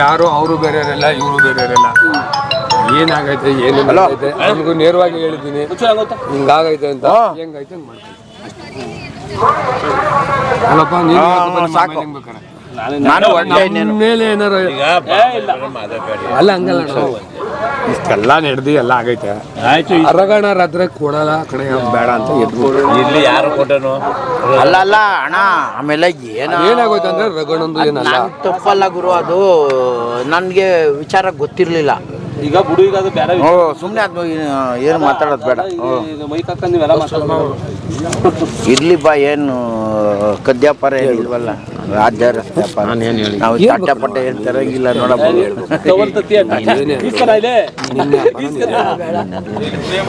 ಯಾರು ಅವರು ಬೇರೆಯವರೆಲ್ಲ ಇವರು ಬೇರೆಯವರೆಲ್ಲ. ಏನಾಗೈತೆ ಏನು ಆಗೈತೆ ನಮಗೂ ನೇರವಾಗಿ ಹೇಳಿದ್ದೀನಿ. ಹಿಂಗಾಗೈತೆ ಅಂತ. ಹೆಂಗೈತೆ ಹಂಗ್ ಮಾಡ್ತೀನಿ ಅಲ್ಲಪ್ಪ ನೀನು ಸಾಕು. ನಾನು ಇನ್ನೇನು ಮೇಲೆ ಏನಾರ ಅಲ್ಲ ಹಂಗಲ್ಲ. ಇಷ್ಟೆಲ್ಲ ನಡೆದು ಎಲ್ಲ ಆಗೈತೆ. ಆಯ್ತು ಅರಗಣ ರಾತ್ರಿ ಕೊಡಲ್ಲ ಕಡೆ ಬೇಡ ಅಂತ ಇಲ್ಲಿ ಯಾರು ಕೊಟ್ಟನು? ಅಲ್ಲ ಅಲ್ಲ ಅಣ್ಣ ಆಮೇಲೆ ಏನ ಏನಾಗೋಯ್ತು ಅಂದ್ರೆ ರಗಣಂದು ಏನಲ್ಲ ತಪ್ಪಲ್ಲ ಗುರು ಅದು ನನ್ಗೆ ವಿಚಾರ ಗೊತ್ತಿರ್ಲಿಲ್ಲ. ಈಗ ಬಿಡು ಈಗ ಅದು ಬೇರೆ ಓ ಸುಮ್ನೆ ಅದು ಏನು ಮಾತಾಡೋದು ಬೇಡ. ಮೈಕ್ ನೀವೆಲ್ಲ ಮಾತಾಡೋದು. ಇರ್ಲಿ ಬಾ ಏನು ಕದ್ಯಾಪಾರ ಏನು ಇಲ್ವಲ್ಲ? ರಾಜ್ಯ ರಸ್ತೆ. ನಾವು ಚಟ್ಟಪಟ್ಟ ಏನು ತರಂಗಿಲ್ಲ ಇಲ್ಲಿ.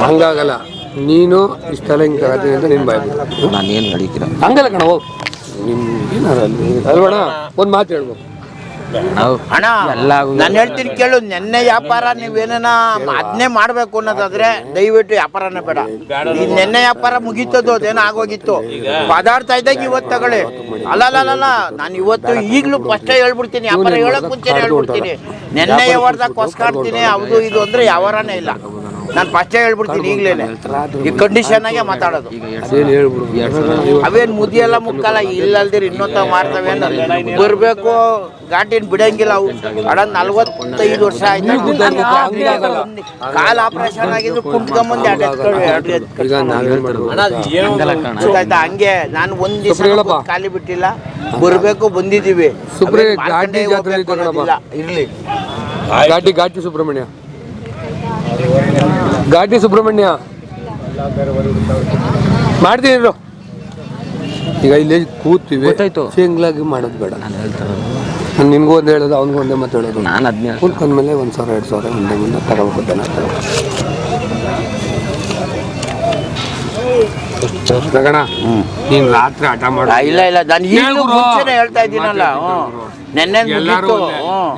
ಹಂಗಾಗಲ್ಲ. ನೀನು ಇಷ್ಟೆಲ್ಲ ಹಿಂಗೆ ತಗೋತೀನಿ ಅಂತ ನಿನ್ನ ಬಾಯ್. ನಾನು ಏನು ನಡೀತೀರ? ಹಂಗಲ್ಲ ಕಣ. ಹೋಗ್ ಏನಾರ ಅಲ್ವಣ ಒಂದು ಮಾತು ಹೇಳ್ಬೇಕು. ಅಣ್ಣ ನಾನು ಹೇಳ್ತೀನಿ ಕೇಳು ನೆನ್ನೆ ವ್ಯಾಪಾರ ನೀವೇನ ಅದನ್ನೇ ಮಾಡ್ಬೇಕು ಅನ್ನೋದಾದ್ರೆ ದಯವಿಟ್ಟು ವ್ಯಾಪಾರನೇ ಬೇಡ. ಈ ನೆನ್ನೆ ವ್ಯಾಪಾರ ಮುಗೀತದ್ದು ಅದೇನೋ ಆಗೋಗಿತ್ತು. ಪದಾರ್ಥ ಇದ್ದಾಗ ಇವತ್ತು ತಗೊಳ್ಳಿ. ಅಲ್ಲ ಅಲ್ಲ ಅಲ್ಲ, ಅಲ್ಲ ನಾನು ಇವತ್ತು ಈಗಲೂ ಫಸ್ಟೇ ಹೇಳ್ಬಿಡ್ತೀನಿ ವ್ಯಾಪಾರ ಹೇಳಕ್ ಮುಂಚೆ ಹೇಳ್ಬಿಡ್ತೀನಿ. ನೆನ್ನೆ ವ್ಯವಹಾರದಾಗ ಕೊಸ್ಕಾಡ್ತೀನಿ ಅದು ಇದು ಅಂದ್ರೆ ವ್ಯವಹಾರನೇ ಇಲ್ಲ. ನಾನು ಫಸ್ಟೇ ಹೇಳ್ಬಿಡ್ತೀನಿ ಈಗಲೇ ಈ ಕಂಡೀಷನ್ ಆಗೇ ಮಾತಾಡೋದು. ಅದೇನು ಹೇಳ್ಬಿಡು. ಅವೇನ್ ಮುದಿ ಎಲ್ಲ ಮುಕ್ಕಲ್ಲ ಇಲ್ಲಲ್ದಿರ ಇನ್ನೊತ್ತ ಮಾಡ್ತವೆ ಬರಬೇಕು ಘಾಟಿನ ಬಿಡಂಗಿಲ್ಲ ಅವು. ಅಡ ನಲ್ವತ್ತೈದು ವರ್ಷ ಆಯ್ತು. ಕಾಲ ಆಪರೇಷನ್ ಆಗಿದ್ರು ಕುಂಟ್ಕೊಂಬಂದು ಎರಡು ಹಂಗೆ ನಾನು ಒಂದ್ ದಿವಸ ಖಾಲಿ ಬಿಟ್ಟಿಲ್ಲ. ಬರ್ಬೇಕು. ಅನ್ನೋದಿಲ್ಲ. ಇರ್ಲಿ. ಘಾಟಿ ಘಾಟಿ ಸುಬ್ರಹ್ಮಣ್ಯ. ಘಾಟಿ ಸುಬ್ರಹ್ಮಣ್ಯ. ಮಾಡ್ತೀನಿ ಈಗ ಇಲ್ಲಿ ಕೂತೀವಿ. ಸಿಂಗ್ಲಾಗಿ ಮಾಡೋದು ಬೇಡ. ನಾನು ನಿನ್ಗೂ ಒಂದು ಹೇಳೋದು ಅವ್ನಿಗೂ ಒಂದೇ ಮಾತು ಹೇಳೋದು. ನಾನು ಅದನ್ನೇ ಕೂತ್ಕೊಂಡ್ಮೇಲೆ ಒಂದು ಸಾವಿರ ಎರಡು ಸಾವಿರ ಮುಂದೆ ಮುಂದೆ ತಗೋಬೇಕು ತಗೋಣ ನೀನು ರಾತ್ರಿ ಆಟ ಮಾಡು. ಇಲ್ಲ ಇಲ್ಲ ನಾನು ಈಗಲೂ ಹೇಳ್ ಹೇಳ್ತಾ ಇದ್ದೀನಲ್ಲ. ನೆನ್ನೆ ಎಲ್ಲರೂ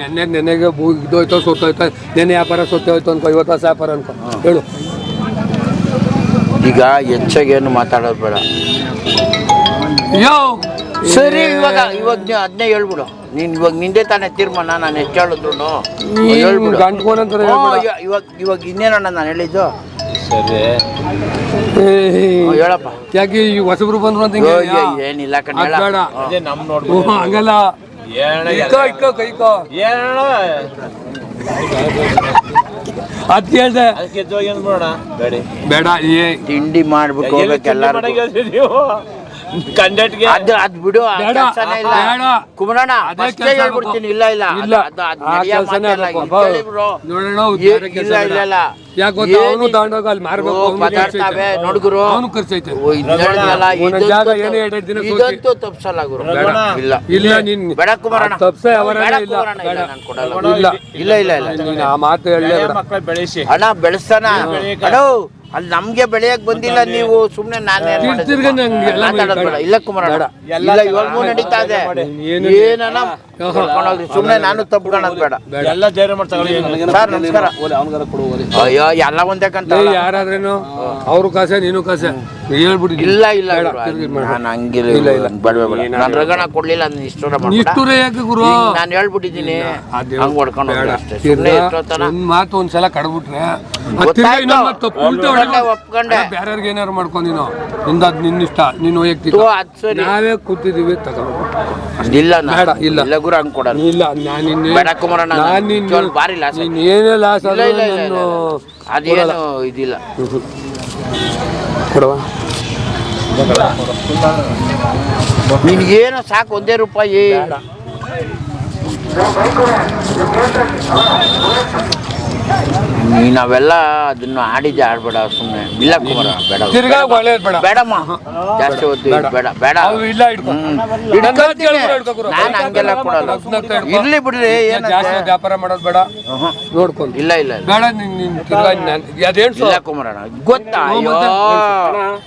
ನೆನ್ನೆ ನೆನೆಗೆ ಇದೋಯ್ತೋ ಸೋತೋಯ್ತೋ ನೆನೆ ವ್ಯಾಪಾರ ಸೋತೋಯ್ತು ಅನ್ಕೋ ಇವತ್ತು ಹೊಸ ವ್ಯಾಪಾರ ಅನ್ಕೋ. ಹೇಳು. ಈಗ ಹೆಚ್ಚಾಗೇನು ಮಾತಾಡೋದು ಬೇಡ. ಸರಿ ಇವಾಗ ಇವಾಗ ನೀವು ಅದನ್ನೇ ಹೇಳ್ಬಿಡು. ನೀನ್ ಇವಾಗ ನಿಂದೆ ತಾನೇ ತೀರ್ಮಾನ ನಾನು ಹೇಳಿದ್ರು ಹೇಳ್ಬಿಡು. ಇವಾಗ ಇವಾಗ ಇನ್ನೇನಣ್ಣ ನಾನು ಹೇಳಿದ್ದು? ಹೇಳಪ್ಪ. ಯಾಕೆ ಈ ಹೊಸಬ್ರು ಬಂದ್ರು ಅಂತ ಅಯ್ಯೋ, ಹಿಂಗೆ ಏ- ಏನಿಲ್ಲ ಕಣ್ ಅದ್ ಹೇಳ ಬೇಡ ಅದೇ ನಮ್ ನೋಡ್ ಹ್ಞೂ, ಹಂಗಲ್ಲ. ಏನ ಇಕ್ಕೋ ಇಕ್ಕೋ ಕೈಕೋ ಏನ? ಅದ್ ಕೇಳ್ದೆ ಅದಕ್ಕೆ ಎದ್ದೋಗಿ ಏನ್ ಮಾಡೋಣ? ಗಾಡಿ ಬೇಡ ಏ. ತಿಂಡಿ ಮಾಡ್ಬಿಟ್ಟು ಹೋಗ್ಬೇಕೆಲ್ಲಾರು ನೀವು? ಕಂಡಟ್ಗೆ ಅದು ಅದ್ ಬಿಡು ಆ ಬೇಡ, ಕೆಲ್ಸನೇ ಇಲ್ಲ ಬೇಡ. ಕುಮರಣ್ಣ ಅದೇ ಫಸ್ಟೇ ಕೆಲ್ಸ ಹೇಳ್ಬಿಡ್ತೀನಿ ಇಲ್ಲ ಇಲ್ಲ ಇಲ್ಲ ಅದು- ಅದು ಆ ನಡೆಯೋ ಕೆಲ್ಸನೇ ಮಾತೇ ಇಲ್ಲ. ಆಗಪ್ಪ. ಇಲ್ಲಿ ಕೇಳಿ ಬಿಡು. ನೋಡೋಣ ಏ- ಬೇರೆ ಕೆಲ್ಸ ಇಲ್ಲ ಇಲ್ಲ ಇಲ್ಲ ಯಾಕೆ ಗೊತ್ತಾ ಅವನು ಏನಿಲ್ಲ. ತಗೊಂಡೋಗ ಅಲ್ಲಿ ಮಾರ್ಬೇಕು ಓ, ಅವ್ನು ಪದಾರ್ಥವೇ ನೋಡ್ಗುರು ಅವನು ಖರ್ಚೈತೆ ಓ, ಇದ್ ಹೇಳಿದ್ನಲ್ಲ, ಒಂದೊಂದ್ ಇದಂತೂ ಜಾಗ ಏನೇ ಎರಡೆರಡು ದಿನ ಸೋತಿ. ಇದಂತೂ ತಪ್ಸಲ್ಲ ಗುರು ಬೇಡ. ಇಲ್ಲ ಇಲ್ಲ ನೀನ್ ಬೇಡ ಕುಮಾರಣ್ಣ ತಪ್ಸ ಅವರೇ ಬೇಡ ಇಲ್ಲ ಕುಮಾರಣ್ಣ, ಇಲ್ಲ, ಬೇಡ. ನಾನ್ ಕೊಡಲ್ಲ. ಇಲ್ಲ ಇಲ್ಲ ಇಲ್ಲ ಇಲ್ಲ ನೀನ್ ಆ ಮಾತು ಹೇಳಲೇ ಬೇಡ ಮಕ್ಕಳ ಬೆಳೆಸಿ ಹಣ ಬೆಳೆಸ್ತಾನ ಅಲ್ಲಿ ನಮ್ಗೆ ಬೆಳೆಯಕ್ ಬಂದಿಲ್ಲ ನೀವು ಸುಮ್ನೆ ನಾನೇ ಮಾತಾಡೋದ್ ಬೇಡ. ಇಲ್ಲ ಕುಮಾರ ಬೇಡ. ಇಲ್ಲ ಇವಾಗೂ ನಡೀತಾ ಇದೆ. ಏನು- ಏನನ ಸುಮ್ನೆ ನಾನು ತಪ್ಕೊಳೋದ್ ಬೇಡ. ಎಲ್ಲ ತಗೊಳ್ಳಿ ಸರ್ ನಮಸ್ಕಾರ. ಅವನಿಗಾರ ಕೊಡು ಓಲಿ ಅಯ್ಯೋ ಎಲ್ಲ ಒಂದೇ ಕಂತ ಯಾರಾದ್ರೇನು? ಅವ್ರು ಕಾಸೆ ನೀನು ಕಾಸೆ. ಹೇಳ್ಬಿಡಿ ಇಲ್ಲ ಇಲ್ಲ ಬೇಡ. ನಾನು ಹಂಗಿಲ್ಲ ಇಲ್ಲ, ಇಲ್ಲ. ಬೇಡ. ಬೇಡ ನಾನು ರಗಣ ಕೊಡ್ಲಿಲ್ಲ ನಾನು ಇಷ್ಟರ ನಿಷ್ಠುರ ಯಾಕೆ ಗುರು? ನಾನು ಹೇಳ್ಬಿಟ್ಟಿದ್ದೀನಿ. ಅದೇ ಹಂಗ್ ಹೊಡ್ಕೊಂಡು ಬೇಡ. ಹೋಗ್ರಿ ಅಷ್ಟೇ. ಸುಮ್ನೆ ತಿರ್ಗಾ ಎಷ್ಟೊತ್ತನ ಒಂದ್ ಮಾತು ಒಂದ್ಸಲ ಕಡ್ಬಿಟ್ರೆ ಅದ್ ಗೊತ್ತಾಯ್ತು. ತಿರ್ಗಾ ಇನ್ನೊಂದ್ ಮಾತು ತಪ್ಪು ಉಲ್ಟಾ ಹೊಡೆದು ಒಪ್ಕೊಂಡೆ, ಒಪ್ಕೊಂಡೆ. ಅಲ್ಲ, ಬೇರೆಯವ್ರಿಗೆ ಏನಾರು ಮಾಡ್ಕೊ ನೀನು. ನಿಂದ ಅದ್ ನಿನ್ನ ಇಷ್ಟ ನೀನು ವೈಯಕ್ತಿಕ. ತೋ, ಅದ್ ಸರಿ. ನಾವೇ ಕೂತಿದೀವಿ ತಗೊಂಡು ಇಲ್ಲ ನಾ- ಬೇಡ, ಇಲ್ಲ. ಇಲ್ಲ ಗುರು ಹಂಗ್ ಕೊಡಲ್ಲ. ಇಲ್ಲ ನಾನು ನಿನ್ನೆ ಬೇಡ ಕುಮಾರಣ್ಣ, ನಾನು ನಾನು ನಿನ್ನ ನಿಜವಾಗ್ಲೂ ಭಾರಿ ಲಾಸ್ ನೀನ್ ಏನೇ ಲಾಸ್ ಇಲ್ಲ ಆದ್ರೂ ಇಲ್ಲ ಇಲ್ಲ ಇಲ್ಲ. ಅದೇನು ಇದಿಲ್ಲ. ಕೊಡವ ನಿನ್ಗೇನು ಸಾಕು ಒಂದೇ ರೂಪಾಯಿ ನೀನ್ ಅವೆಲ್ಲ ಅದನ್ನ ಆಡಿದ್ದೆ ಆಡ್ಬೇಡ ಸುಮ್ಮನೆ ಇಲ್ಲ ಕುಮಾರ ಬೇಡ ತಿರ್ಗಾ ಒಳ್ಳೇದ್ ಬೇಡ. ಬೇಡಮ್ಮ. ಜಾಸ್ತಿ ಹೊತ್ತು ಬೇಡ. ಬೇಡ ಬೇಡ. ಅವು ಇಲ್ಲ ಇಟ್ಕೊ. ಹಿಡ್ಕೊಂತೀನಿ. ಹಿಡ್ಕೊ ಗುರು. ನಾನು ಹಂಗೆಲ್ಲ ಕೊಡಲ್ಲ. ಇರ್ಲಿ ಬಿಡ್ರಿ ಜಾಸ್ತಿ ವ್ಯಾಪಾರ ಮಾಡೋದು ಬೇಡ. ನೋಡ್ಕೊಂಡು. ಇಲ್ಲ ಇಲ್ಲ ಇಲ್ಲ. ಬೇಡ ನಿನ್ ನಿನ್ ತಿರ್ಗಾ ನಾನ್- ಅದೇನ್ ಇಲ್ಲ ಕುಮಾರಣ್ಣ. ಗೊತ್ತಾ? ಅಯ್ಯೋ.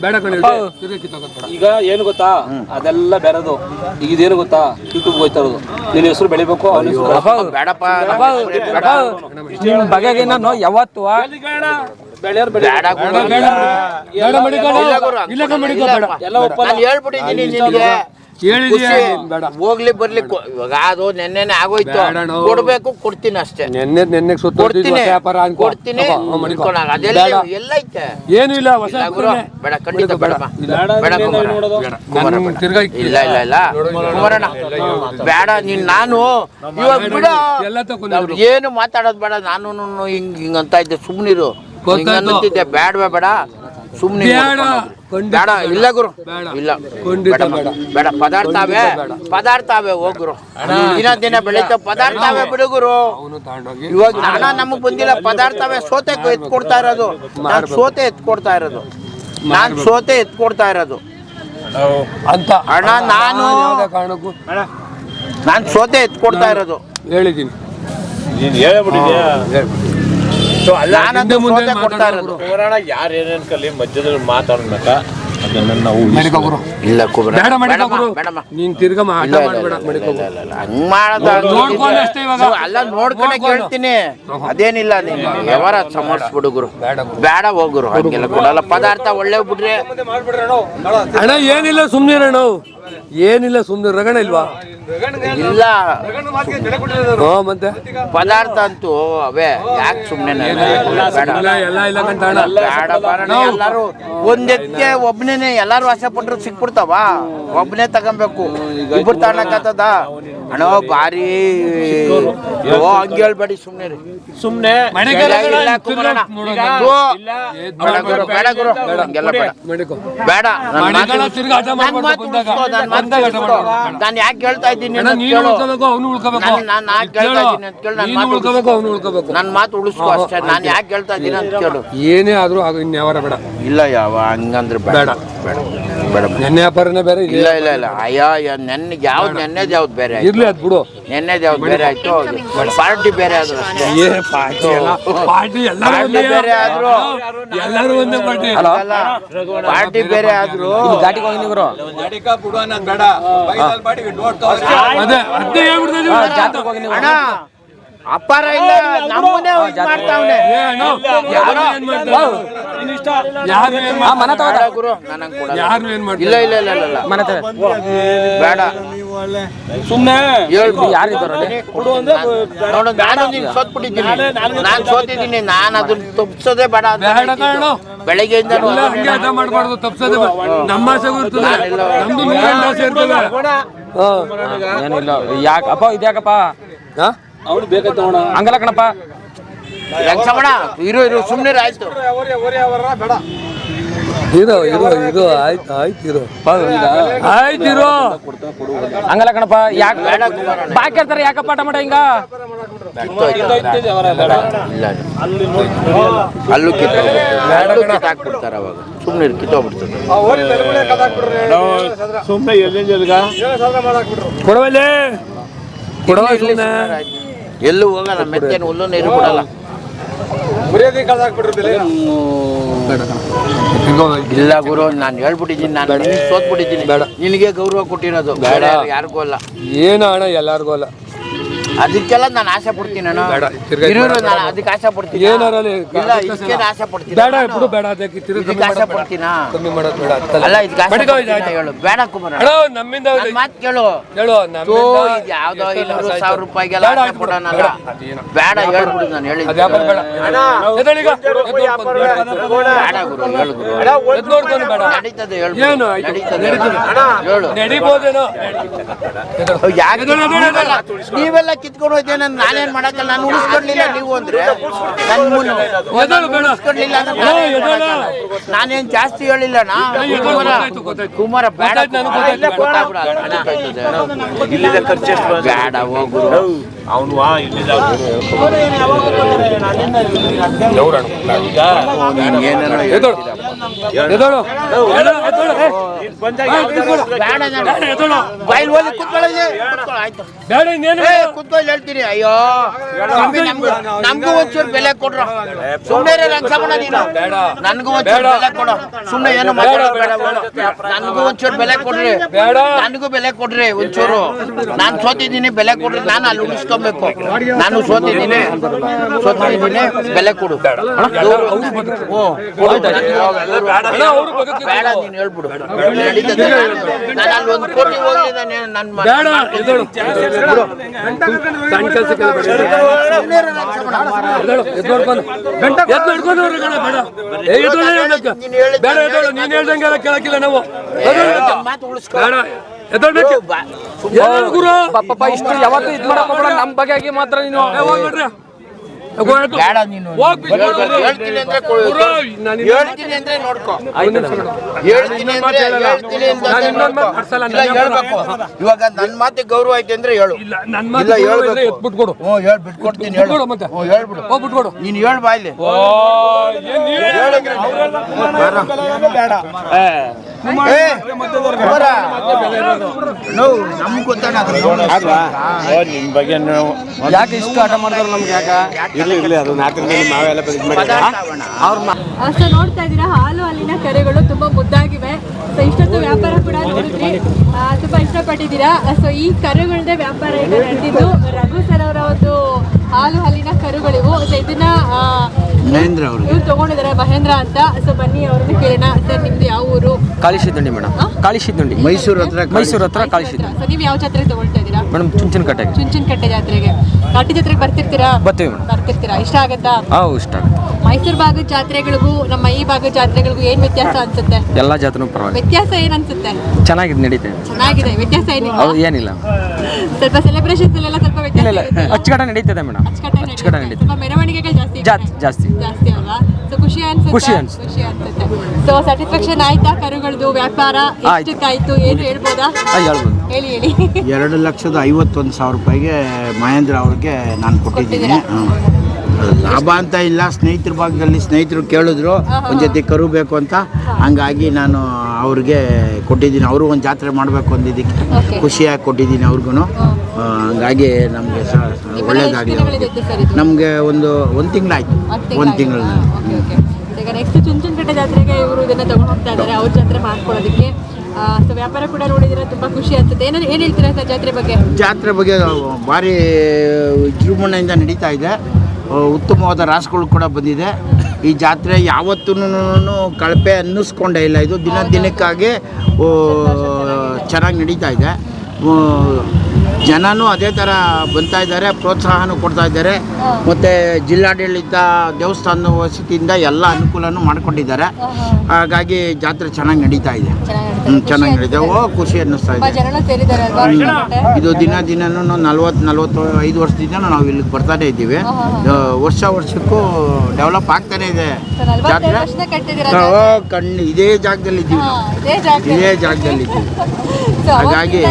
ಬೇಡ ಕಣೆ ತಿರ್ಗಾ ಕಿತ್ತೋಗೋದ್ ಬೇಡ. ಈಗ ಏನು ಗೊತ್ತಾ? ಅದೆಲ್ಲ ಬೇರೆದು. ಈಗ ಇದೇನು ಗೊತ್ತಾ? ಯೂಟ್ಯೂಬ್ ಹೋಯ್ತಾ ಇರೋದು. ನಿನ್ನ ಹೆಸರು ಬೆಳಿಬೇಕು ಅವನ ಹೆಸರು ಬೇಡಪ್ಪ. ಬೇಡ. ನಿಮ್ ಬಗೆಗೆ ನಾನು ಯಾವತ್ತು. ನಾನು ಹೇಳ್ಬಿಟ್ಟಿದ್ದೀನಿ ನಿನಗೆ. ಹೇಳಿದ್ಯಾ. ಬೇಡ ಹೋಗ್ಲಿ ಬರ್ಲಿ ಕೊ- ಇವಾಗ ಅದು ನೆನ್ನೆನೆ ಆಗೋಯ್ತು ಬೇಡ. ಕೊಡ್ಬೇಕು ಕೊಡ್ತೀನಿ ಅಷ್ಟೇ ನೆನ್ನೆ ನೆನ್ನೆ ಸುತ್ತ ಕೊಡ್ತೀನಿ ವ್ಯಾಪಾರ ಅನ್ಕೋ ಕೊಡ್ತೀನಿ ತಗೋ, ಹ್ಮ್, ಮಡಿಕೋ. ಇಟ್ಕೊಳಲ್ಲ. ಅದೆಲ್ಲ ಬೇಡ. ಎಲ್ಲೈತೆ ಏನು ಇಲ್ಲ ಹೊಸ ಇಲ್ಲ ಗುರು. ಬೇಡ ಖಂಡಿತ ಬೇಡ ಇಲ್ಲ. ಬೇಡ ಕುಮಾರ ಬೇಡ. ಕುಮಾರ ನನ್ ಬೇಡ. ತಿರ್ಗಾ ಇಲ್ಲ ಇಲ್ಲ ಇಲ್ಲ ಕುಮಾರಣ್ಣ ಬೇಡ ನೀನ್ ನಾನು ಇವಾಗ ಬಿಡ ಎಲ್ಲ ತಗೊಂಡು ಅವ್ರು ಏನು ಮಾತಾಡೋದು ಬೇಡ ನಾನು ಹಿಂಗ್ ಹಿಂಗ್ ಅಂತ ಇದ್ದೆ ಸುಮ್ನಿರು ಗೊತ್ತಾಯ್ತು. ಹಿಂಗ್ ಅನ್ನುತ್ತಿದ್ದೆ ಬೇಡವೇ ಬೇಡ ಸುಮ್ನೆ ಬೇಡ. ಬೇಡ ಬೇಡ. ಇಲ್ಲ ಗುರು. ಬೇಡ. ಇಲ್ಲ. ಖಂಡಿತ ಬೇಡ ಬೇಡ. ಬೇಡ ಪದಾರ್ಥವೇ ಗುರು. ಪದಾರ್ಥವೇ ಹೋಗುರು ದಿನ ದಿನ ಬೆಳೀತಾ ಪದಾರ್ಥವೇ ಬಿಡುಗುರು ಅವನು ತಗೊಂಡೋಗಿ ಇವಾಗ ಹಣ ನಮಗ್ ಬಂದಿಲ್ಲ ಪದಾರ್ಥವೇ ಸೋತೆ ಎತ್ಕೊಡ್ತಾ ಇರೋದು. ನಾನು ಸೋತೆ ಎತ್ಕೊಡ್ತಾ ಇರೋದು. ನಾನ್ ಸೋತೆ ಎತ್ಕೊಡ್ತಾ ಇರೋದು. ಅಂತ. ಅಣ್ಣ, ನಾನು- ಯಾವುದೇ ಕಾರಣಕ್ಕೂ ನಾನ್ ಸೋತೆ ಎತ್ಕೊಡ್ತಾ ಇರೋದು. ಹೇಳಿದೀನಿ ನೀನ್ ಹೇಳ್ಬಿಟ್ಟಿದ್ಯಾ? ನಾನಂತೂ ಹಿಂದೆ ಮುಂದೆ ಸೋತೆ ಕೊಡ್ತಾ ಇರೋದು. ಹೋರಾಡ ಯಾರು ಏನೇನು ಕಲಿ ಮಧ್ಯದಲ್ಲಿ ಮಾತಾಡ್ಬೇಕ? ನಾವು ಮಡಿಕೋ ಗುರು ಇಲ್ಲ ಕುಬ್ರ. ಬೇಡ ಮಡಿಕೋ ಗುರು ಬೇಡಮ್ಮ. ನೀನ್ ತಿರ್ಗಾ ಮಾಟ ಇಲ್ಲ, ಇಲ್ಲ, ಮಾಡ್ಬೇಡ ಇಲ್ಲ, ಮಡಿಕೋ ಇಲ್ಲ, ಇಲ್ಲ, ಇಲ್ಲ. ಹಂಗ್ ಮಾಡೋದು ನೋಡ್ಕೊಂಡು ಅಷ್ಟೇ ಇವಾಗ. ಸೊ, ಅಲ್ಲ ನೋಡ್ಕೊಂಡೆ ನೋಡ್ಕೊಂಡು. ಕೇಳ್ತೀನಿ. ಅದೇನಿಲ್ಲ ನೀನು ವ್ಯವಹಾರ ಸಮರ್ಸ್ಬಿಡು ಗುರು. ಬೇಡ ಗುರು. ಬೇಡ ಹೋಗುರು ಹಂಗೆಲ್ಲ ಕೊಡಲ್ಲ ಪದಾರ್ಥ ಒಳ್ಳೆ ಬಿಡ್ರಿ ಅಣ್ಣ ಏನಿಲ್ಲ ಸುಮ್ನಿರಣ್ಣ ಏನಿಲ್ಲ ಸುಮ್ನೆ ರಗಣ ಇಲ್ವಾ? ಇಲ್ಲ. ಹಾ ಮತ್ತೆ? ಪದಾರ್ಥ ಅಂತೂ ಅವೇ ಯಾಕೆ ಸುಮ್ನೆ ಬೇಡ ಇಲ್ಲ ಎಲ್ಲ ಇಲ್ಲ ಅಣ್ಣ ಬೇಡ ಬಾರಣ್ಣ, ಒಂದಕ್ಕೆ ಒಂದೆಕ್ಕೆ ಒಬ್ನೇನೆ ಎಲ್ಲಾರು ಆಸೆ ಪಟ್ರು ಸಿಕ್ಬಿಡ್ತಾವ. ಒಬ್ನೇ ತಗೊಬೇಕು. ಇಬ್ಬರು ತಗೊಳಕತ್ತದ ಅಣ್ಣ ಬಾರಿ ಓ ಹಂಗೆ ಹೇಳ್ಬೇಡಿ ಸುಮ್ನೆ ರೀ. ಏದ್ ಬೇಡ ಗುರು, ಬೇಡ ಗುರು. ಹಂಗೆಲ್ಲ ಬೇಡ. ಬೇಡ. ನನ್ ನನ್. ನಾನ್ ಯಾಕೆ ಹೇಳ್ತಾ ಇದ್ದೀನಿ ನೀನು ಕೇಳು. ಅವನು ಉಳ್ಕೋಬೇಕು. ನಾನ್- ನಾನ್ ಯಾಕ್ ಹೇಳ್ತಾ ಇದ್ದೀನಿ ಅಂತ ಕೇಳು, ನನ್ ನೀನು ಮಾತು ಉಳ್ಕೋಬೇಕು ಅವನು ಉಳ್ಕೋಬೇಕು. ನನ್ ಮಾತು ಉಳಿಸ್ಕೊ ಅಷ್ಟೇ. ನಾನು ಯಾಕೆ ಹೇಳ್ತಾ ಇದ್ದೀನಿ ಅಂತ ಕೇಳು. ಏನೇ ಆದ್ರೂ ಅದು ಇನ್ಯಾವಾರ ಬೇಡ. ಇಲ್ಲ ಯಾವ ಹಂಗಂದ್ರೆ ಬೇಡ. ಬೇಡ. ನೆನ್ನೆ ವ್ಯಾಪಾರನೇ ಬೇರೆ ಇದೆ ಇಲ್ಲ ಇಲ್ಲ ಇಲ್ಲ. ಅಯ್ಯೋ ಯ- ನೆನ್ನೆಗೆ ಯಾವ್ದು ನೆನ್ನೆದು ಯಾವ್ದು ಬೇರೆ ಆಯ್ತು? ಇರ್ಲಿ ಅದ್ ಬಿಡು. ನೆನ್ನೆದು ಯಾವ್ದು ಬೇರೆ ಆಯ್ತು? ಪಾರ್ಟಿ ಬೇರೆ ಆದ್ರು ಅಷ್ಟೇ. ಏ ಪಾರ್ಟಿ ಎಲ್ಲ ಪಾರ್ಟಿ ಎಲ್ಲರೂ ಪಾರ್ಟಿ ಒಂದೇ ಬೇರೆ ಆದ್ರು. ಎಲ್ಲರೂ ಒಂದೇ ಪಾರ್ಟಿ. ಪಾರ್ಟಿ ಬೇರೆ ಆದ್ರು. ಘಾಟಿಗೆ ಹೋಗಿ ನೀವು ಅದೇ ಅದೇ ಹೇಳ್ಬಿಡ್ತಾ ಇದೀವಿ. ಜಾತ್ರೆಗೆ ಹೋಗಿ ನೀವು ಅಣ್ಣ. ಅಪ್ಪಾರ ಇಲ್ಲ ನಮ್ಮನೇ ಮಾಡ್ತಾವನೆ ಗುರು ನನಗ್ ಯಾರು ಏನ್ ಮಾಡ್ತಾರೆ? ಇಲ್ಲ ಇಲ್ಲ ಇಲ್ಲ ಇಲ್ಲ, ಇಲ್ಲ. ಮನೆ ತಗೋ. ಬೇಡ. ಯಾರು? ನೋಡು ನಾನು ನಿನ್ ಸೋತ್ಬಿಟ್ಟಿದ್ದೀನಿ. ನಾನ್ ಸೋತಿದ್ದೀನಿ. ನಾನು ಅದನ್ನ ತಪ್ಪಿಸೋದೇ ಬೇಡ ಬೇಡ. ಬೆಳಗ್ಗೆಯಿಂದ ಹಂಗೆ ಅರ್ಥ ಮಾಡ್ಬಾರ್ದು. ತಪ್ಸೋದೇ ಬೇಡ. ನಮ್ಮ ಆಸೆಗೂ ಇರ್ತದೆ ನಮ್ದು ಆಸೆ ಇರ್ತದೆ. ಏನಿಲ್ಲ. ಯಾಕ ಅಪ್ಪ ಇದ್ಯಾಕಪ್ಪ? ಹಾ? ಅವ್ನು ಬೇಕಾಯ್ತು ಅವಣ ಹಂಗಲ್ಲ ಕಣಪ್ಪ. ರಂಗಸಮಣ ಇರು ಇರು ಸುಮ್ಮನೆ ಆಯ್ತು. ಇರೋ ಇರೋ ಇರೋ ಆಯ್ತು ಆಯ್ತು ಇರೋ. ಆಯ್ತು ಇರೋ. ಹಂಗಲ್ಲ ಕಣಪ್ಪ ಯಾಕೆ. ಬಾಕಿ ಇರ್ತಾರೆ ಯಾಕಪ್ಪ ಟಮಟ ಹಿಂಗ? ಅಲ್ಲೂ ಅಲ್ಲೂ ಕಿತ್ತಾಕ್ಬಿಡ್ತಾರೆ ಅವಾಗ. ಸುಮ್ಮನೆ ಎಲ್ಲಿಂದ ಕೊಡವಲ್ಲೇ. ಕೊಡವ. ಸುಮ್ನೆ ಆಯ್ತು. ಎಲ್ಲೂ ಹೋಗಲ್ಲ ಮೆತ್ತೇನು ಹುಲ್ಲು ನೀರು ಬಿಡಲ್ಲ. ಇಲ್ಲ ಗುರು ನಾನು ಹೇಳ್ಬಿಟ್ಟಿದ್ದೀನಿ ನಾನು ಸೋತ್ಬಿಟ್ಟಿದ್ದೀನಿ. ಬೇಡ. ನಿನಗೆ ಗೌರವ ಕೊಟ್ಟಿರೋದು. ಬೇಡ. ಬೇಡ ಯಾರಿಗೂ ಅಲ್ಲ. ಏನು ಅಣ್ಣ ಎಲ್ಲಾರ್ಗೂ ಅಲ್ಲ. ಅದಕ್ಕೆಲ್ಲ ನಾನು ಆಸೆ ಪಡ್ತೀನಿ ನಾನು. ಬೇಡ, ತಿರ್ಗಾ. ನಾನು ಅದಕ್ಕೆ ಆಸೆ ಪಡ್ತೀನಿ. ಏನಾರ ಅಲ್ಲಿ ಇಲ್ಲ ಇದಕ್ಕೆ ಆಸೆ ಪಡ್ತೀನಿ. ಬೇಡ ಬಿಡು ಬೇಡ ಅದಕ್ಕೆ ತಿರು ಕಮ್ಮಿ ಇದಕ್ಕೆ ಆಸೆ ಪಡ್ತೀನಿ ಬೇಡ. ಪಡ್ತೀನಾ? ಕಮ್ಮಿ ಮಾಡೋದು ಬೇಡ. ಅಲ್ಲ ಇದಕ್ಕೆ ಆಸೆ ಇದು ಪಡ್ತೀನಾ ಆಯ್ತು. ಹೇಳು. ಬೇಡ ಕುಮಾರ ಅಣ್ಣ ನಮ್ಮಿಂದ ನನ್ನ ಮಾತು ಕೇಳು. ಹೇಳು ತೋ ನಮ್ಮಿಂದ ಇದು ಯಾವ್ದೋ ಎಷ್ಟೋ ಇನ್ನೂರು ಸಾವಿರ ರೂಪಾಯಿಗೆಲ್ಲ ಬೇಡ ಆಸೆ ಆಯ್ತು, ಪಡೋಣಲ್ಲ ಬೇಡ. ಅದೇನು. ಬೇಡ ಹೇಳ್ಬಿಡು ನಾನು ಅದ್ ಹೇಳಿದ್ದು. ವ್ಯಾಪಾರ ಬೇಡ. ನೋಡ್ಕೊಂಡು ಬೇಡ. ಬೇಡ ಗುರು ಹೇಳು. ಗುರು ಎದ್ದು ನೋಡ್ಕೊಂಡು ಬೇಡ. ನಡೀತದೆ ಏನು ಹೇಳ್ಬಿಡು ಆಯ್ತು? ನಡೀತದೆ ನಡೀತದೆ. ಹೇಳು. ನಡಿಬೋದೇನೋ? ಎದ್ದೇಳು, ನೀವೆಲ್ಲ ಕಿತ್ಕೊಂಡು ಹೋಯ್ತೆ ನಾನು ನಾನೇನ್ ಮಾಡಕ್ಕಲ್ಲ? ನಾನು ಉಳಿಸ್ಕೊಡ್ಲಿಲ್ಲ ನೀವು ಅಂದ್ರೆ? ನನ್. ಉಳಿಸ್ಕೊಡ್ಲಿಲ್ಲ ನಾನೇನ್ ಜಾಸ್ತಿ ಹೇಳಿಲ್ಲ ನಾ? ಕುಮಾರ ಬೇಡ. ಬೇಡ ಹೋಗು ಅವನು ವಾ ಹೇಳ್ತೀನಿ ಅಯ್ಯೋ. ನಮ್ಗೂ ಒಂಚೂರು ಬೆಲೆ ಕೊಡ್ರ. ಸುಮ್ಮನೆ. ನನ್ಗೂ ಒಂಚೂರು ಬೆಲೆ ಕೊಡು. ಸುಮ್ಮನೆ ಏನು ನನ್ಗೂ ಒಂಚೂರು ಬೆಲೆ ಕೊಡ್ರಿ. ನನಗೂ ಬೆಲೆ ಕೊಡ್ರಿ ಒಂಚೂರು. ನಾನ್ ಸೋತಿದ್ದೀನಿ ಬೆಲೆ ಕೊಡ್ರಿ. ನಾನು ಅಲ್ಲಿ ಉಳಿಸ್ಕೊಬೇಕು ನಾನು ಸೋತಿದ್ದೀನಿ. ಸೋತಿದ್ದೀನಿ. ಬೆಲೆ ಕೊಡು. ಬೇಡ. ನೀನು ಹೇಳ್ಬಿಡು. ನಾನು ಅಲ್ಲಿ ಒಂದು ಕೋಟಿ ನನ್ನ ಬೇಡ ಹೇಳ್ದಂಗೆಲ್ಲ ಕೇಳಕ್ಕಿಲ್ಲ ನಾವು. ಬೇಡ. ಗುರು? ಪಾಪ ಇಷ್ಟು ಯಾವತ್ತೂ ಇದು ಮಾಡಕ್ ಹೋಗ್ಬೇಡ. ನಮ್ ಬಗ್ಗೆ ಮಾತ್ರ ನೀನು. ಬೇಡ ನೀನು. ಹೇಳ್ತೀನಿ- ಹೇಳ್ತೀನಿ ಅಂದ್ರೆ ಹೇಳ್ತೀನಿ ಅಂದ್ರೆ ನೋಡ್ಕೊ. ಹೇಳ್ತೀನಿ ಅಂದ್ರೆ ಹೇಳ್ಬೇಕು. ಇವಾಗ ನನ್ನ ಮಾತಿಗೆ ಗೌರವ ಐತೆ ಅಂದ್ರೆ ಹೇಳು. ಇಲ್ಲ ಹೇಳ್ಬೇಕು. ಎತ್ಬಿಟ್ಕೊಡು. ಹ್ಞೂ ಹೇಳ್ ಬಿಟ್ಕೊಡ್ತೀನಿ ಹೇಳು. ಬಿಟ್ಕೊಡು. ಹ್ಞೂ ಹೇಳ್ಬಿಡು. ಹೋಗ್ ಬಿಟ್ಕೊಡು ನೀನು ಹೇಳ್ ನಮ್ಗ್. ನಿಮ್ ಬಗ್ಗೆ ಯಾಕೆ ಇಷ್ಟು ಆಟ ಮಾಡಿದ್ರು ನಮ್ಗೆ ಯಾಕ? ಇರ್ಲಿ ಇಲ್ಲ ಅದು ಇದು. ಸೊ ನೋಡ್ತಾ ಇದ್ದೀರಾ? ಹಾಲು ಅಲ್ಲಿನ ಕರೆಗಳು ತುಂಬಾ ಮುದ್ದಾಗಿವೆ. ಸೊ ಇಷ್ಟೊಂದು ವ್ಯಾಪಾರ ಕೂಡ ನೋಡಿದ್ರಿ. ತುಂಬಾ ಇಷ್ಟಪಟ್ಟಿದ್ದೀರಾ? ಸೊ ಈ ಕರೆಗಳದೇ ವ್ಯಾಪಾರ ಈಗ ನಡೆದಿದ್ದು. ರಘು ಸರ್ ಅವರ ಒಂದು ಹಾಲು ಹಾಲಿನ ಕರುಗಳಿವು. ಸೊ ಇದನ್ನ ಮಹೇಂದ್ರ ಅವರು ಇವ್ರು ತಗೊಂಡಿದ್ದಾರೆ ಮಹೇಂದ್ರ ಅಂತ. ಸೊ ಬನ್ನಿ ಅವ್ರನ್ನ ಕೇಳೋಣ. ಸರ್ ನಿಮ್ದು ಯಾವ ಊರು? ಕಾಳಿಸಿದ್ದುಂಡಿ ಮೇಡಮ್ ಕಾಳಿಸಿದ್ದುಂಡಿ ಮೈಸೂರು ಹತ್ರ ಮೈಸೂರು ಹತ್ರ ಕಾಳಿಸಿದ್ದ ಸೊ ನೀವು ಯಾವ ಜಾತ್ರೆಗೆ ತಗೊಳ್ತಾ ಇದ್ದೀರಾ? ಮೇಡಮ್ ಚುಂಚನ ಕಟ್ಟೆಗೆ ಚುಂಚನಕಟ್ಟೆ ಜಾತ್ರೆಗೆ. ಕಾಟಿ ಜಾತ್ರೆಗೆ ಬರ್ತಿರ್ತೀರಾ? ಬರ್ತೀವಿ ಮೇಡಮ್ ಬರ್ತಿರ್ತೀರಾ? ಇಷ್ಟ ಆಗತ್ತಾ? ಹಾಂ ಇಷ್ಟ ಆಗುತ್ತೆ. ಮೈಸೂರು ಭಾಗದ ಜಾತ್ರೆಗಳಿಗೂ ನಮ್ಮ ಈ ಭಾಗದ ಜಾತ್ರೆಗಳಿಗೂ ಏನ್ ವ್ಯತ್ಯಾಸ ಅನ್ಸುತ್ತೆ? ಎಲ್ಲ ಜಾತ್ರೆ ಪರವಾಗಿಲ್ಲ. ವ್ಯತ್ಯಾಸ ಏನ್ ಅನ್ಸುತ್ತೆ? ಚೆನ್ನಾಗಿದೆ ನಡೀತೆ. ಚೆನ್ನಾಗಿದೆ. ವ್ಯತ್ಯಾಸ ಏನಿಲ್ಲ? ಏನಿಲ್ಲ. ಸ್ವಲ್ಪ ಸೆಲೆಬ್ರೇಷನ್ಸ್ ಎಲ್ಲ ಸ್ವಲ್ಪ ವ್ಯತ್ಯಾಸ. ಅಚ್ಚುಕಟ್ಟಾಗಿ ನಡೀತದೆ ಮೇಡಮ್ ಅಚ್ಚುಕಟ್ಟಾಗಿ. ಮೆರವಣಿಗೆಗಳು ಜಾಸ್ತಿ ಜಾಸ್ತಿ ಜಾಸ್ತಿ. ಜಾಸ್ತಿ ಅಲ್ವಾ? ಸೊ ಖುಷಿ ಅನ್ಸುತ್ತೆ? ಖುಷಿ ಅನ್ಸುತ್ತೆ. ಖುಷಿ ಅನ್ಸುತ್ತೆ. ಸೊ ಸ್ಯಾಟಿಸ್ಫ್ಯಾಕ್ಷನ್ ಆಯ್ತಾ ಕರುಗಳದು? ವ್ಯಾಪಾರ ಆಯ್ತು. ಎಷ್ಟಕ್ಕಾಯ್ತು ಏನು ಹೇಳ್ಬೋದಾ? ಹಾಂ ಹೇಳ್ಬೋದು. ಹೇಳಿ ಹೇಳಿ. ಎರಡು ಲಕ್ಷದ ಐವತ್ತೊಂದು ಸಾವಿರ ರೂಪಾಯಿಗೆ ಮಹೇಂದ್ರ ಅವ್ರಿಗೆ ನಾನು ಕೊಟ್ಟಿದ್ದೀನಿ. ಲಾಭ ಅಂತ ಇಲ್ಲ ಸ್ನೇಹಿತರ ಭಾಗದಲ್ಲಿ ಸ್ನೇಹಿತರು ಕೇಳಿದ್ರು ಒಂದು ಜೊತೆ ಕರು ಬೇಕು ಅಂತ. ಹಂಗಾಗಿ ನಾನು ಅವ್ರಿಗೆ ಕೊಟ್ಟಿದ್ದೀನಿ. ಅವರು ಒಂದು ಜಾತ್ರೆ ಮಾಡಬೇಕು ಅಂದಿದ್ದಕ್ಕೆ. ಖುಷಿಯಾಗಿ ಕೊಟ್ಟಿದ್ದೀನಿ ಅವ್ರಿಗೂ ಹಂಗಾಗಿ ನಮಗೆ ಒಳ್ಳೇದಾಗಲಿ ನಮಗೆ ಒಂದು ಒಂದು ತಿಂಗಳಾಯ್ತು. ಒಂದು ತಿಂಗಳು ಓಕೆ ಓಕೆ. ಈಗ ನೆಕ್ಸ್ಟ್ ಚುಂಚನಕಟ್ಟೆ ಜಾತ್ರೆಗೆ ಇವರು ಇದನ್ನ ತಗೊಂಡು ಹೋಗ್ತಾ ಇದ್ದಾರೆ ಅವ್ರ ಜಾತ್ರೆ ಮಾಡ್ಕೊಳ್ಳೋದಕ್ಕೆ. ಸೊ ವ್ಯಾಪಾರ ಕೂಡ ನೋಡಿದ್ರೆ ತುಂಬಾ ಖುಷಿ ಅನ್ಸುತ್ತೆ ಏನಾದ್ರು ಏನ್ ಹೇಳ್ತೀರಾ ಸರ್ ಜಾತ್ರೆ ಬಗ್ಗೆ? ಜಾತ್ರೆ ಬಗ್ಗೆ ಭಾರಿ ವಿಜೃಂಭಣೆಯಿಂದ ನಡೀತಾ ಇದೆ. ಉತ್ತಮವಾದ ರಾಸುಗಳು ಕೂಡ ಬಂದಿದೆ. ಈ ಜಾತ್ರೆ ಯಾವತ್ತೂ ಕಳಪೆ ಅನ್ನಿಸ್ಕೊಂಡೇ ಇಲ್ಲ. ಇದು ದಿನ ದಿನಕ್ಕಾಗಿ ಚೆನ್ನಾಗಿ ನಡೀತಾ ಇದೆ. ಜನನೂ ಅದೇ ಥರ ಬಂತಾ ಇದ್ದಾರೆ ಪ್ರೋತ್ಸಾಹನೂ ಕೊಡ್ತಾ ಇದ್ದಾರೆ. ಮತ್ತು ಜಿಲ್ಲಾಡಳಿತ ದೇವಸ್ಥಾನ ವಸತಿಯಿಂದ ಎಲ್ಲ ಅನುಕೂಲನೂ ಮಾಡಿಕೊಂಡಿದ್ದಾರೆ. ಹಾಗಾಗಿ ಜಾತ್ರೆ ಚೆನ್ನಾಗಿ ನಡೀತಾ ಇದೆ. ಹ್ಞೂ ಚೆನ್ನಾಗಿ ನಡೀತಾ ಓ ಖುಷಿ ಅನ್ನಿಸ್ತಾ ಇದೆ. ಇದು ದಿನ ದಿನನೂ ನಲ್ವತ್ತು ನಲ್ವತ್ತು ಐದು ವರ್ಷದಿಂದ ನಾವು ಇಲ್ಲಿಗೆ ಬರ್ತಾನೆ ಇದ್ದೀವಿ. ವರ್ಷ ವರ್ಷಕ್ಕೂ ಡೆವಲಪ್ ಆಗ್ತಾನೆ ಇದೆ. ಜಾತ್ರೆ? ಕಣ್ಣು ಇದೇ ಜಾಗದಲ್ಲಿ ಇದ್ದೀವಿ ಇದೇ ಜಾಗದಲ್ಲಿ. ಇದೇ ಜಾಗದಲ್ಲಿ ಇದ್ದೀವಿ. ಹಾಗಾಗಿ-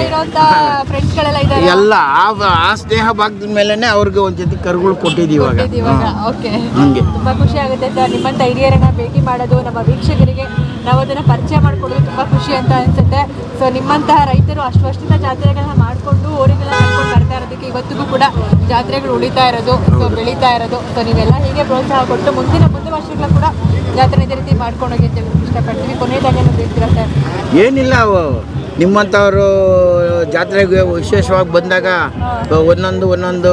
ಎಲ್ಲ ಆ ಆ ಸ್ನೇಹ ಭಾಗದ ಮೇಲೆನೆ ಅವ್ರಿಗೆ ಒಂದ್ ಜೊತೆ ಕರುಗಳು ಕೊಟ್ಟಿದ್ದೀವಿ ಇವಾಗ. ಓಕೆ. ಹಂಗೆ. ತುಂಬಾ ಖುಷಿ ಆಗುತ್ತೆ ಸರ್ ನಿಮ್ಮಂತ ಹಿರಿಯರನ್ನ ಭೇಟಿ ಮಾಡೋದು ನಮ್ಮ ವೀಕ್ಷಕರಿಗೆ ನಾವು ಅದನ್ನ ಪರಿಚಯ ಮಾಡ್ಕೊಳ್ಳೋದು ತುಂಬಾ ಖುಷಿ ಅಂತ ಅನ್ಸುತ್ತೆ. ಸೊ ನಿಮ್ಮಂತಹ ರೈತರು ಅಷ್ಟು ವರ್ಷದಿಂದ ಜಾತ್ರೆಗಳನ್ನ ಮಾಡಿಕೊಂಡು ಊರಿಗೆಲ್ಲ ಮಾಡ್ಕೊಂಡು ಬರ್ತಾ ಇರೋದಕ್ಕೆ ಇವತ್ತಿಗೂ ಕೂಡ ಜಾತ್ರೆಗಳು ಉಳಿತಾ ಇರೋದು ಸೊ ಬೆಳೀತಾ ಇರೋದು. ಸೊ ನೀವೆಲ್ಲ ಹೀಗೆ ಪ್ರೋತ್ಸಾಹ ಕೊಟ್ಟು ಮುಂದಿನ ಮುಂದೆ ವರ್ಷಗಳ ಕೂಡ ಜಾತ್ರೆ ಇದೇ ರೀತಿ ಮಾಡ್ಕೊಂಡು ಹೋಗಿ ಅಂತ ಹೇಳೋದಕ್ಕೆ ಇಷ್ಟಪಡ್ತೀವಿ ಕೊನೆಯದಾಗಿ ಏನು ಹೇಳ್ತೀರಾ ಸರ್? ಏನಿಲ್ಲ ಅವು. ನಿಮ್ಮಂಥವ್ರು ಜಾತ್ರೆಗೆ ವಿಶೇಷವಾಗಿ ಬಂದಾಗ ಒಂದೊಂದು ಒಂದೊಂದು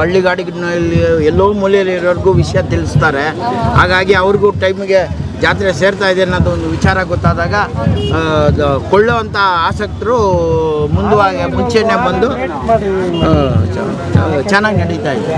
ಹಳ್ಳಿಗಾಡಿನಲ್ಲಿ ಎಲ್ಲೋ ಮೂಲೆಯಲ್ಲಿ ಇರೋರಿಗೂ ವಿಷಯ ತಿಳಿಸ್ತಾರೆ. ಹಾಗಾಗಿ ಅವ್ರಿಗೂ ಟೈಮಿಗೆ ಜಾತ್ರೆ ಸೇರ್ತಾ ಇದೆ ಅನ್ನೋದು ಒಂದು ವಿಚಾರ ಗೊತ್ತಾದಾಗ ಕೊಳ್ಳುವಂಥ ಆಸಕ್ತರು ಮುಂದುವಾಗಿ ಮುಂಚೆನೇ ಬಂದು ಚೆನ್ನಾಗಿ ನಡೀತಾ ಇದೆ.